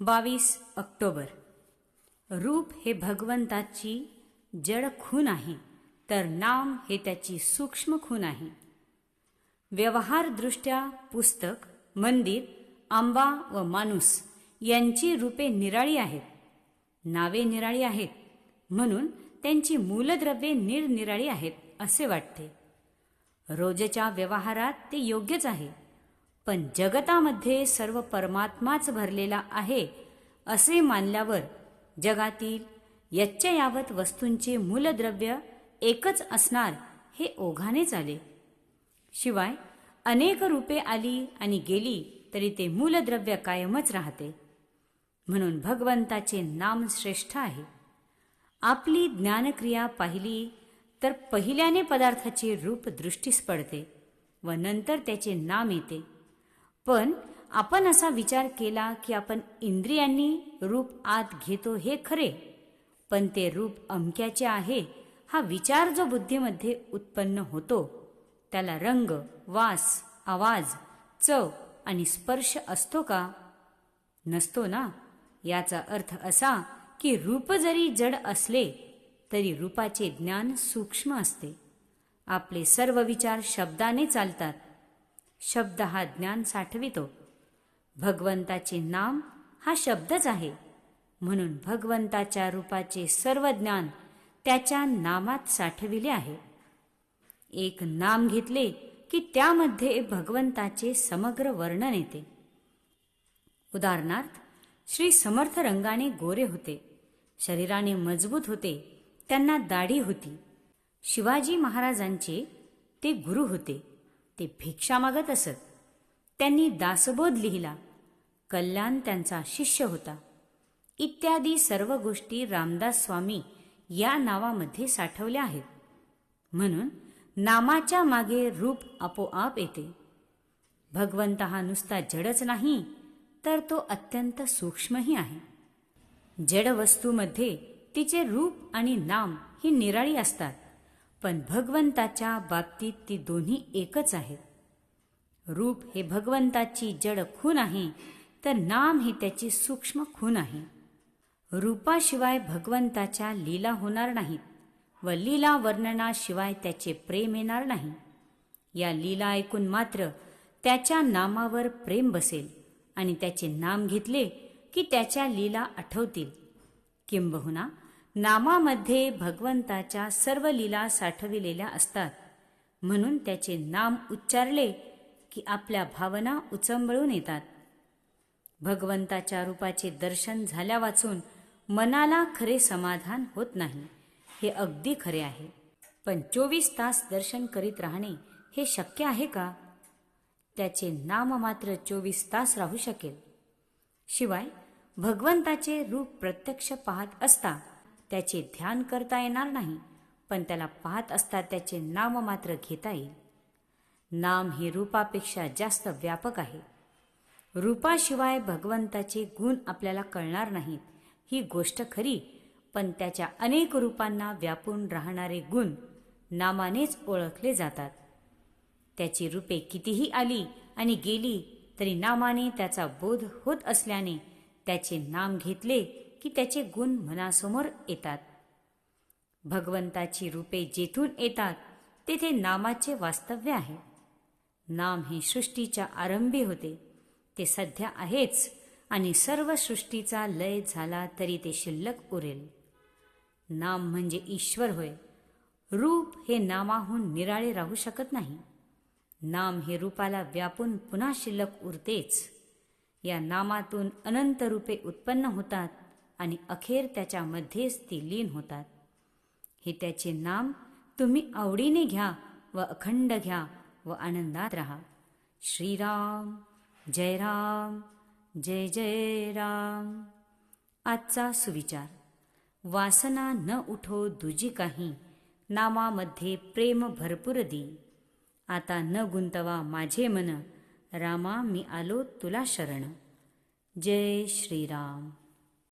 बावीस ऑक्टोबर. रूप हे भगवंताची जड खून आहे तर नाम हे त्याची सूक्ष्म खून आहे. व्यवहारदृष्ट्या पुस्तक मंदिर आंबा व माणूस यांची रूपे निराळी आहेत. नावे निराळी आहेत म्हणून त्यांची मूलद्रव्ये निरनिराळी आहेत असे वाटते. रोजच्या व्यवहारात ते योग्यच आहे. पण जगतामध्ये सर्व परमात्माच भरलेला आहे असे मानल्यावर जगातील यच्चयावत वस्तूंचे मूलद्रव्य एकच असणार हे ओघानेच आले शिवाय अनेक रूपे आली आणि गेली तरी ते मूलद्रव्य कायमच राहते. म्हणून भगवंताचे नाम श्रेष्ठ आहे. आपली ज्ञानक्रिया पाहिली तर पहिल्याने पदार्थाचे रूप दृष्टीस पडते व नंतर त्याचे नाम येते. पण आपण असा विचार केला की आपण इंद्रियांनी रूप आत घेतो हे खरे पण ते रूप अमक्याचे आहे हा विचार जो बुद्धीमध्ये उत्पन्न होतो त्याला रंग वास आवाज चव आणि स्पर्श असतो का? नसतो ना? याचा अर्थ असा की रूप जरी जड असले तरी रूपाचे ज्ञान सूक्ष्म असते. आपले सर्व विचार शब्दाने चालतात. शब्द हा ज्ञान साठवितो. भगवंताचे नाम हा शब्दच आहे. म्हणून भगवंताच्या रूपाचे सर्व ज्ञान त्याच्या नामात साठविले आहे. एक नाम घेतले की त्यामध्ये भगवंताचे समग्र वर्णन येते. उदाहरणार्थ श्री समर्थ रंगाने गोरे होते. शरीराने मजबूत होते. त्यांना दाढी होती. शिवाजी महाराजांचे ते गुरु होते. ते भिक्षा मागत असत. त्यांनी दासबोध लिहिला. कल्याण त्यांचा शिष्य होता. इत्यादी सर्व गोष्टी रामदास स्वामी या नावामध्ये साठवल्या आहेत. म्हणून नामाच्या मागे रूप आपोआप येते. भगवंत हा नुसता जडच नाही तर तो अत्यंत सूक्ष्मही आहे. जड वस्तूमध्ये तिचे रूप आणि नाम ही निराळी असतात. पण भगवंताच्या बाबतीत ती दोन्ही एकच आहेत रूप हे भगवंताची जड खून आहे तर नाम ही त्याची सूक्ष्म खून आहे. रूपाशिवाय भगवंताच्या लीला होणार नाहीत व लीला वर्णनाशिवाय त्याचे प्रेम येणार नाही. या लीला ऐकून मात्र त्याच्या नामावर प्रेम बसेल आणि त्याचे नाम घेतले की त्याच्या लीला आठवतील. किंबहुना नामामध्ये भगवंताच्या सर्व लीला साठविलेल्या असतात. म्हणून त्याचे नाम उच्चारले की आपल्या भावना उचंबळून येतात. भगवंताच्या रूपाचे दर्शन झाल्या वाचून मनाला खरे समाधान होत नाही. हे अगदी खरे आहे. पण चोवीस तास दर्शन करीत राहणे हे शक्य आहे का? त्याचे नाम मात्र चोवीस तास राहू शकेल. शिवाय भगवंताचे रूप प्रत्यक्ष पाहत असता त्याचे ध्यान करता येणार नाही पण त्याला पाहत असता त्याचे नाम मात्र घेता येईल. नाम हे रूपापेक्षा जास्त व्यापक आहे. रूपाशिवाय भगवंताचे गुण आपल्याला कळणार नाहीत ही गोष्ट खरी पण त्याच्या अनेक रूपांना व्यापून राहणारे गुण नामानेच ओळखले जातात. त्याची रूपे कितीही आली आणि गेली तरी नामाने त्याचा बोध होत असल्याने त्याचे नाम घेतले की त्याचे गुण मनासमोर येतात. भगवंताची रूपे जेथून येतात तेथे नामाचे वास्तव्य आहे. नाम हे सृष्टीच्या आरंभी होते. ते सध्या आहेच आणि सर्व सृष्टीचा लय झाला तरी ते शिल्लक उरेल. नाम म्हणजे ईश्वर होय. रूप हे नामाहून निराळे राहू शकत नाही. नाम हे रूपाला व्यापून पुन्हा शिल्लक उरतेच. या नामातून अनंत रूपे उत्पन्न होतात. आणि अखेर त्याच्यामध्येच ती लीन होतात. हे त्याचे नाम तुम्ही आवडीने घ्या व अखंड घ्या व आनंदात राहा. श्रीराम जय राम जय जय राम. आजचा सुविचार. वासना न उठो दुजी काही नामामध्ये प्रेम भरपूर दी. आता न गुंतवा माझे मन रामा मी आलो तुला शरण. जय श्रीराम.